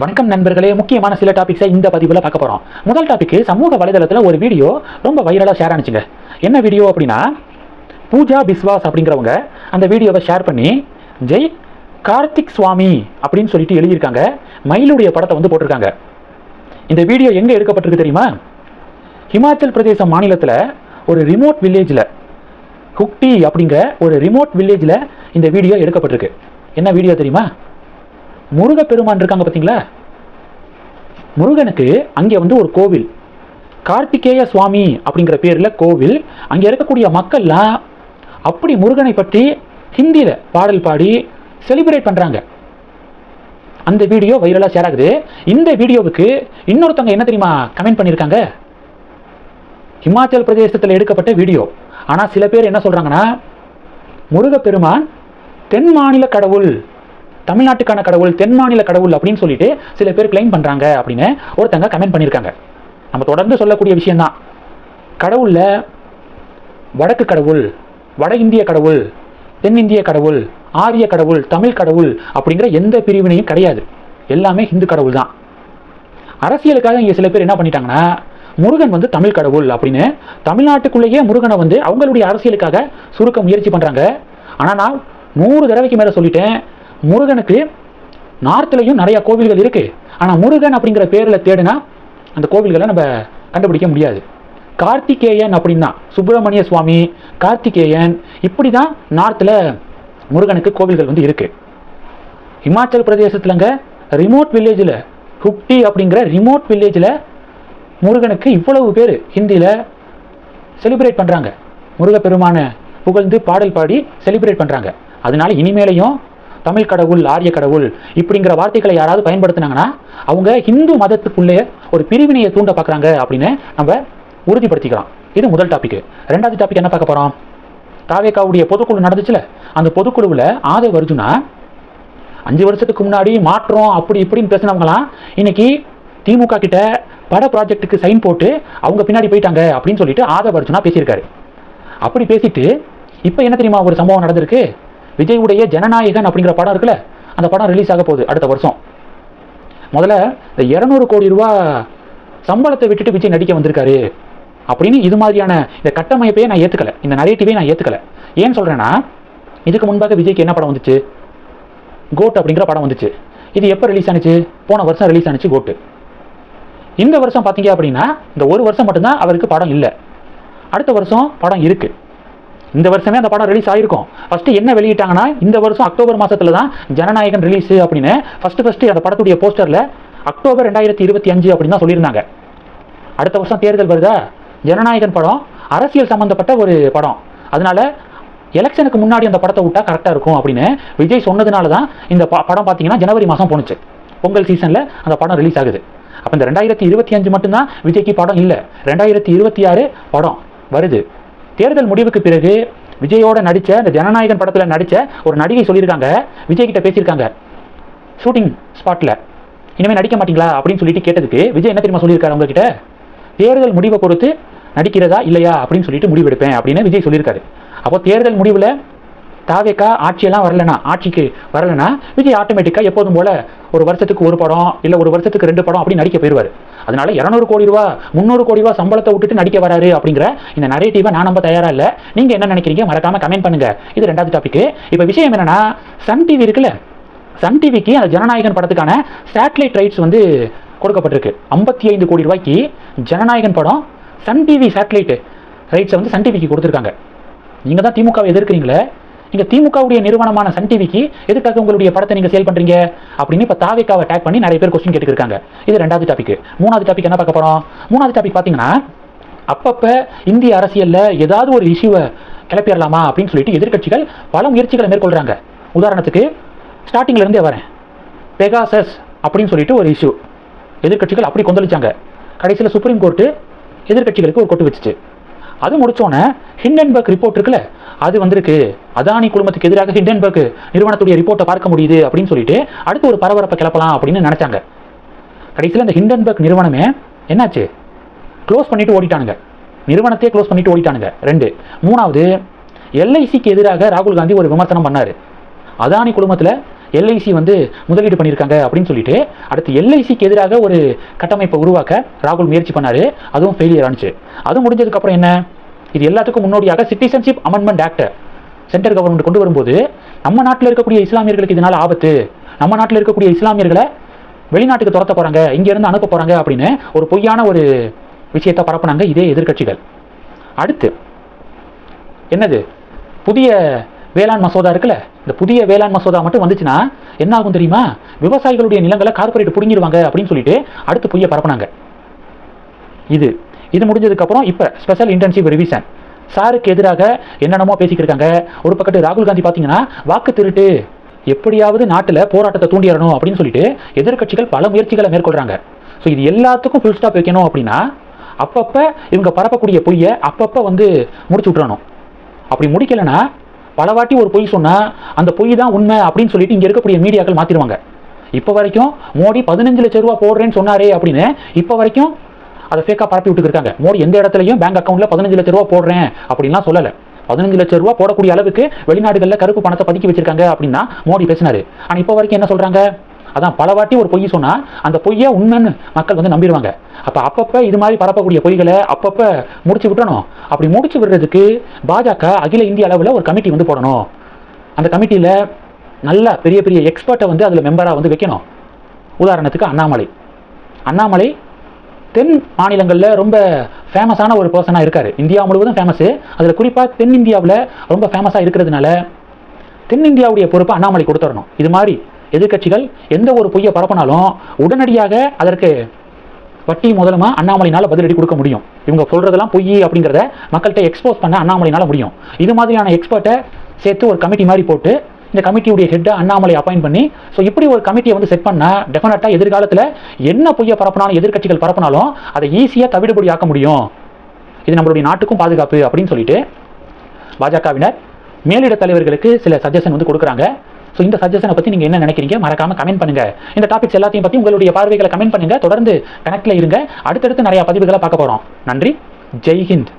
வணக்கம் நண்பர்களே முக்கியமான சில டாபிக்ஸை இந்த பதிவில் பார்க்க போகிறோம் முதல் டாபிக் சமூக வலைதளத்தில் ஒரு வீடியோ ரொம்ப வைரலாக ஷேர் ஆனிச்சுங்க. என்ன வீடியோ அப்படின்னா பூஜா பிஸ்வாஸ் அப்படிங்கிறவங்க அந்த வீடியோவை ஷேர் பண்ணி ஜெய் கார்த்திக் சுவாமி அப்படின்னு சொல்லிட்டு எழுதியிருக்காங்க. மயிலுடைய படத்தை வந்து போட்டிருக்காங்க. இந்த வீடியோ எங்கே எடுக்கப்பட்டிருக்கு தெரியுமா? ஹிமாச்சல் பிரதேச மாநிலத்தில் ஒரு ரிமோட் வில்லேஜில் குக்டி அப்படிங்கிற ஒரு ரிமோட் வில்லேஜில் இந்த வீடியோ எடுக்கப்பட்டிருக்கு. என்ன வீடியோ தெரியுமா? முருகப்பெருமான் இருக்காங்க பார்த்தீங்களா முருகனுக்கு அங்கே வந்து ஒரு கோவில். கார்த்திகேய சுவாமி அப்படிங்கிற பேரில் கோவில். அங்கே இருக்கக்கூடிய மக்கள்லாம் அப்படி முருகனை பற்றி ஹிந்தியில் பாடல் பாடி செலிப்ரேட் பண்ணுறாங்க அந்த வீடியோ வைரலாக ஷேர் ஆகுது. இந்த வீடியோவுக்கு இன்னொருத்தவங்க என்ன தெரியுமா கமெண்ட் பண்ணியிருக்காங்க? ஹிமாச்சல் பிரதேசத்தில் எடுக்கப்பட்ட வீடியோ. ஆனால் சில பேர் என்ன சொல்கிறாங்கன்னா முருகப்பெருமான் தென் மாநில கடவுள் தமிழ்நாட்டுக்கான கடவுள் தென் மாநில கடவுள் அப்படின்னு சொல்லிட்டு சில பேர் கிளைம் பண்ணுறாங்க அப்படின்னு ஒருத்தங்க கமெண்ட் பண்ணியிருக்காங்க. நம்ம தொடர்ந்து சொல்லக்கூடிய விஷயம்தான். கடவுளில் வடக்கு கடவுள் வட இந்திய கடவுள் தென்னிந்திய கடவுள் ஆரிய கடவுள் தமிழ் கடவுள் அப்படிங்கிற எந்த பிரிவினையும் கிடையாது. எல்லாமே ஹிந்து கடவுள் தான் அரசியலுக்காக இங்கே சில பேர் என்ன பண்ணிட்டாங்கன்னா முருகன் வந்து தமிழ் கடவுள் அப்படின்னு தமிழ்நாட்டுக்குள்ளேயே முருகனை வந்து அவங்களுடைய அரசியலுக்காக சுருக்க முயற்சி பண்ணுறாங்க ஆனால் நான் நூறு தடவைக்கு மேலே சொல்லிட்டேன். முருகனுக்கு நார்த்லேயும் நிறைய கோவில்கள் இருக்குது ஆனால் முருகன் அப்படிங்கிற பேரில் தேடினா அந்த கோவில்களை நம்ம கண்டுபிடிக்க முடியாது. கார்த்திகேயன் அப்படின்னா சுப்பிரமணிய சுவாமி கார்த்திகேயன் இப்படி தான் நார்த்தில் முருகனுக்கு கோவில்கள் வந்து இருக்குது இமாச்சல் பிரதேசத்துலங்க ரிமோட் வில்லேஜில் ஹுப்டி அப்படிங்கிற ரிமோட் வில்லேஜில் முருகனுக்கு இவ்வளவு பேர் ஹிந்தியில் செலிப்ரேட் பண்ணுறாங்க முருகப்பெருமான புகழ்ந்து பாடல் பாடி செலிப்ரேட் பண்ணுறாங்க அதனால இனிமேலையும் தமிழ் கடவுள் ஆரிய கடவுள் இப்படிங்கிற வார்த்தைகளை யாராவது பயன்படுத்தினாங்கன்னா அவங்க ஹிந்து மதத்துக்குள்ளே ஒரு பிரிவினையை தூண்ட பார்க்குறாங்க அப்படின்னு நம்ம உறுதிப்படுத்திக்கலாம். இது முதல் டாபிக் ரெண்டாவது டாபிக் என்ன பார்க்க போகிறோம் தாவேக்காவுடைய பொதுக்குழு நடந்துச்சுல? அந்த பொதுக்குழுவில் ஆதவ் அர்ஜுனா அஞ்சு வருஷத்துக்கு முன்னாடி மாற்றம் அப்படி இப்படின்னு பேசினவங்களாம் இன்னைக்கு திமுக கிட்ட பட ப்ராஜெக்ட்டுக்கு சைன் போட்டு அவங்க பின்னாடி போயிட்டாங்க அப்படின்னு சொல்லிட்டு ஆதவ அர்ஜுனா பேசியிருக்காரு. அப்படி பேசிட்டு இப்போ என்ன தெரியுமா ஒரு சம்பவம் நடந்திருக்கு? விஜயுடைய ஜனநாயகன் அப்படிங்கிற படம் இருக்குல்ல அந்த படம் ரிலீஸ் ஆக போகுது அடுத்த வருஷம். முதல்ல இந்த இரநூறு கோடி ரூபா சம்பளத்தை விட்டுட்டு விஜய் நடிக்க வந்திருக்காரு அப்படின்னு இது மாதிரியான இந்த கட்டமைப்பையே நான் ஏற்றுக்கலை இந்த நரேட்டிவே நான் ஏற்றுக்கல ஏன் சொல்கிறேன்னா இதுக்கு முன்பாக விஜய்க்கு என்ன படம் வந்துச்சு? கோட் அப்படிங்கிற படம் வந்துச்சு. இது எப்போ ரிலீஸ் ஆனிச்சு? போன வருஷம் ரிலீஸ் ஆனிச்சு கோட்டு இந்த வருஷம் பார்த்தீங்க அப்படின்னா இந்த ஒரு வருஷம் மட்டும்தான் அவருக்கு படம் இல்லை. அடுத்த வருஷம் படம் இருக்குது இந்த வருஷமே அந்த படம் ரிலீஸ் ஆயிருக்கும். ஃபர்ஸ்ட் என்ன வெளியிட்டாங்கன்னா இந்த வருஷம் அக்டோபர் மாசத்துல தான் ஜனநாயகன் ரிலீஸ் அப்படின்னு ஃபர்ஸ்ட் ஃபர்ஸ்ட் அந்த படத்துடைய போஸ்டர்ல அக்டோபர் ரெண்டாயிரத்தி இருபத்தி அஞ்சு அப்படின்னு தான் சொல்லியிருந்தாங்க. அடுத்த வருஷம் தேர்தல் வருதா? ஜனநாயகன் படம் அரசியல் சம்பந்தப்பட்ட ஒரு படம். அதனால எலெக்ஷனுக்கு முன்னாடி அந்த படத்தை விட்டா கரெக்டாக இருக்கும் அப்படின்னு விஜய் சொன்னதுனால தான் இந்த ப- படம் பார்த்தீங்கன்னா ஜனவரி மாதம் போணுச்சு. பொங்கல் சீசனில் அந்த படம் ரிலீஸ் ஆகுது. அப்போ இந்த ரெண்டாயிரத்தி இருபத்தி அஞ்சு மட்டும்தான் விஜய்க்கு படம் இல்லை. ரெண்டாயிரத்தி இருபத்தி ஆறு படம் வருது. தேர்தல் முடிவுக்கு பிறகு விஜயோட நடித்த இந்த ஜனநாயகன் படத்தில் நடித்த ஒரு நடிகை சொல்லியிருக்காங்க. விஜய் கிட்ட பேசியிருக்காங்க. ஷூட்டிங் ஸ்பாட்டில் இனிமேல் நடிக்க மாட்டீங்களா? அப்படின்னு சொல்லிட்டு கேட்டதுக்கு விஜய் என்ன தெரியுமா சொல்லியிருக்காரு உங்ககிட்ட? தேர்தல் முடிவை பொறுத்து நடிக்கிறதா இல்லையா? அப்படின்னு சொல்லிட்டு முடிவெடுப்பேன் அப்படின்னு விஜய் சொல்லியிருக்காரு. அப்போ தேர்தல் முடிவில் தாவேக்கா ஆட்சியெல்லாம் வரலனா ஆட்சிக்கு வரலனா விஜய் ஆட்டோமேட்டிக்காக எப்போதும் போல ஒரு வருஷத்துக்கு ஒரு படம் இல்லை ஒரு வருஷத்துக்கு ரெண்டு படம் அப்படி நடிக்க போயிடுவார் அதனால இரநூறு கோடி ரூபா முந்நூறு கோடி ரூபா சம்பளத்தை விட்டுட்டு நடிக்க வராரு அப்படிங்கிற இந்த நரேட்டிவை நான் நம்ப தயாராக இல்லை. நீங்கள் என்ன நினைக்கிறீங்க? மறக்காம கமெண்ட் பண்ணுங்க. இது ரெண்டாவது டாபிக் இப்போ விஷயம் என்னன்னா சன் டிவி இருக்குல்ல? சன் டிவிக்கு அந்த ஜனநாயகன் படத்துக்கான சேட்டலைட் ரைட்ஸ் வந்து கொடுக்கப்பட்டிருக்கு. ஐம்பத்தி ஐந்து கோடி ரூபாய்க்கு ஜனநாயகன் படம் சன் டிவி சேட்டலைட் ரைட்ஸை வந்து சன் டிவிக்கு கொடுத்துருக்காங்க. நீங்கள் தான் திமுகவை எதிர்க்கிறீங்களே. நீங்கள் திமுகவுடைய நிறுவனமான சன் டிவிக்கு எதுக்காக உங்களுடைய படத்தை நீங்கள் சேல் பண்ணுறீங்க அப்படின்னு இப்போ தாவிக்காவை டேக் பண்ணி நிறைய பேர் கொஸ்டின் கேட்டுருக்காங்க இது ரெண்டாவது டாபிக் மூணாவது டாபிக் என்ன பார்க்க போகிறோம் மூணாவது டாபிக் பார்த்தீங்கன்னா அப்பப்போ இந்திய அரசியலில் ஏதாவது ஒரு இஷ்யூவை கிளப்பிடலாமா அப்படின்னு சொல்லிட்டு எதிர்க்கட்சிகள் பல முயற்சிகளை மேற்கொள்கிறாங்க உதாரணத்துக்கு ஸ்டார்டிங்ல இருந்தே வரேன். பெகாசஸ் அப்படின்னு சொல்லிட்டு ஒரு இஷ்யூ எதிர்க்கட்சிகள் அப்படி கொந்தளிச்சாங்க. கடைசியில் சுப்ரீம் கோர்ட்டு எதிர்க்கட்சிகளுக்கு ஒரு கொட்டு வச்சுச்சு. அது முடிச்சோன்னே ஹிண்டன்பர்க் ரிப்போர்ட் இருக்குல்ல? அது வந்திருக்கு. அதானி குழுமத்துக்கு எதிராக ஹிண்டன்பர்க் நிறுவனத்துடைய ரிப்போர்ட்டை பார்க்க முடியுது அப்படின்னு சொல்லிட்டு அடுத்து ஒரு பரபரப்பை கிளப்பலாம் அப்படின்னு நினைச்சாங்க. கடைசியில் அந்த ஹிண்டன்பர்க் நிறுவனமே என்னாச்சு? க்ளோஸ் பண்ணிட்டு ஓடிட்டானுங்க. நிறுவனத்தையே க்ளோஸ் பண்ணிட்டு ஓடிட்டானுங்க. ரெண்டு. மூணாவது எல்ஐசிக்கு எதிராக ராகுல் காந்தி ஒரு விமர்சனம் பண்ணாரு. அதானி குழுமத்தில் எல்ஐசி வந்து முதலீடு பண்ணியிருக்காங்க அப்படின்னு சொல்லிட்டு அடுத்து எல்ஐசிக்கு எதிராக ஒரு கட்டமைப்பை உருவாக்க ராகுல் முயற்சி பண்ணார். அதுவும் ஃபெயிலியர் ஆனிச்சு. அது முடிஞ்சதுக்கப்புறம் என்ன? இது எல்லாத்துக்கும் முன்னோடியாக citizenship amendment act central government கொண்டு வரும்போது நம்ம நாட்டில் இருக்கக்கூடிய இஸ்லாமியர்களுக்கு இதனால் ஆபத்து. நம்ம நாட்டில் இருக்கக்கூடிய இஸ்லாமியர்களை வெளிநாட்டுக்கு துரத்த போகிறாங்க இங்கேருந்து அனுப்ப போகிறாங்க அப்படின்னு ஒரு பொய்யான ஒரு விஷயத்தை பரப்புனாங்க இதே எதிர்க்கட்சிகள். அடுத்து என்னது? புதிய வேளாண் மசோதா இருக்குல்ல? இந்த புதிய வேளாண் மசோதா மட்டும் வந்துச்சுன்னா என்ன ஆகும் தெரியுமா? விவசாயிகளுடைய நிலங்களை கார்ப்பரேட் பிடுங்கிடுவாங்க அப்படின்னு சொல்லிட்டு அடுத்து பொய்ய பரப்புனாங்க. இது இது முடிஞ்சதுக்கு அப்புறம் இப்போ ஸ்பெஷல் இன்டென்சிவ் ரிவிஷன் சாருக்கு எதிராக என்னென்னமோ பேசிக்கிட்டு இருக்காங்க. ஒரு பக்கத்து ராகுல் காந்தி பார்த்தீங்கன்னா வாக்கு திருட்டு. எப்படியாவது நாட்டில் போராட்டத்தை தூண்டிடணும் அப்படின்னு சொல்லிட்டு எதிர்க்கட்சிகள் பல முயற்சிகளை மேற்கொள்கிறாங்க ஸோ இது எல்லாத்துக்கும் ஃபுல் ஸ்டாப் வைக்கணும் அப்படின்னா அப்பப்போ இவங்க பரப்பக்கூடிய பொய்யை அப்பப்போ வந்து முடிச்சு விட்றணும் அப்படி முடிக்கலைன்னா பலவாட்டி ஒரு பொய் சொன்னால் அந்த பொய் தான் உண்மை அப்படின்னு சொல்லிட்டு இங்கே இருக்கக்கூடிய மீடியாக்கள் மாற்றிடுவாங்க இப்போ வரைக்கும் மோடி பதினஞ்சு லட்ச ரூபா போடுறேன்னு சொன்னாரே அப்படின்னு இப்போ வரைக்கும் அதை ஃபேக்காக பரப்பி விட்டுருக்காங்க மோடி எந்த இடத்துலையும் பேங்க் அக்கௌண்ட்டில் பதினஞ்சு லட்ச ரூபா போடுறேன் அப்படின்லாம் சொல்லலை. பதினஞ்சு லட்ச ரூபா போடக்கூடிய அளவுக்கு வெளிநாடுகளில் கருப்பு பணத்தை பதுக்கி வச்சிருக்காங்க அப்படின்னா மோடி பேசினாரு. ஆனால் இப்போ வரைக்கும் என்ன சொல்கிறாங்க அதான் பல வாட்டி ஒரு பொய் சொன்னால் அந்த பொய்யை உண்மைன்னு மக்கள் வந்து நம்பிடுவாங்க. அப்போ அப்பப்போ இது மாதிரி பரப்பக்கூடிய பொய்களை அப்பப்போ முடிச்சு விட்டணும் அப்படி முடிச்சு விடுறதுக்கு பாஜக அகில இந்திய அளவில் ஒரு கமிட்டி வந்து போடணும். அந்த கமிட்டியில் நல்ல பெரிய பெரிய எக்ஸ்பர்ட்டை வந்து அதில் மெம்பராக வந்து வைக்கணும். உதாரணத்துக்கு அண்ணாமலை. அண்ணாமலை தென் மாநிலங்களில் ரொம்ப ஃபேமஸான ஒரு பர்சனாக இருக்கார். இந்தியா முழுவதும் ஃபேமஸு அதில் குறிப்பாக தென்னிந்தியாவில் ரொம்ப ஃபேமஸாக இருக்கிறதுனால தென்னிந்தியாவுடைய பொறுப்பை அண்ணாமலை கொடுத்துடணும் இது மாதிரி எதிர்க்கட்சிகள் எந்த ஒரு பொய்யை பரப்பினாலும் உடனடியாக அதற்கு வட்டி முதலமா அண்ணாமலைனால பதிலடி கொடுக்க முடியும். இவங்க சொல்கிறதெல்லாம் பொய் அப்படிங்கிறத மக்கள்கிட்ட எக்ஸ்போஸ் பண்ண அண்ணாமலையினால் முடியும். இது மாதிரியான எக்ஸ்பர்ட்டை சேர்த்து ஒரு கமிட்டி மாதிரி போட்டு இந்த கமிட்டியுடைய ஹெட்டை அண்ணாமலை அப்பாயின் பண்ணி ஸோ இப்படி ஒரு கமிட்டியை வந்து செட் பண்ணால் டெஃபினட்டாக எதிர்காலத்தில் என்ன பொய்யை பரப்பினாலும் எதிர்கட்சிகள் பரப்பினாலும் அதை ஈஸியாக தவிடுபடி ஆக்க முடியும். இது நம்மளுடைய நாட்டுக்கும் பாதுகாப்பு அப்படின்னு சொல்லிட்டு பாஜகவினர் மேலிட தலைவர்களுக்கு சில சஜஷன் வந்து கொடுக்குறாங்க. ஸோ இந்த சஜஷனை பற்றி நீங்கள் என்ன நினைக்கிறீங்க? மறக்காம கமெண்ட் பண்ணுங்கள் இந்த டாபிக்ஸ் எல்லாத்தையும் பற்றி உங்களுடைய பார்வைகளை கமெண்ட் பண்ணுங்கள் தொடர்ந்து கனெக்டில் இருங்க. அடுத்தடுத்து நிறையா பதிவுகளை பார்க்க போகிறோம் நன்றி. ஜெய்ஹிந்த்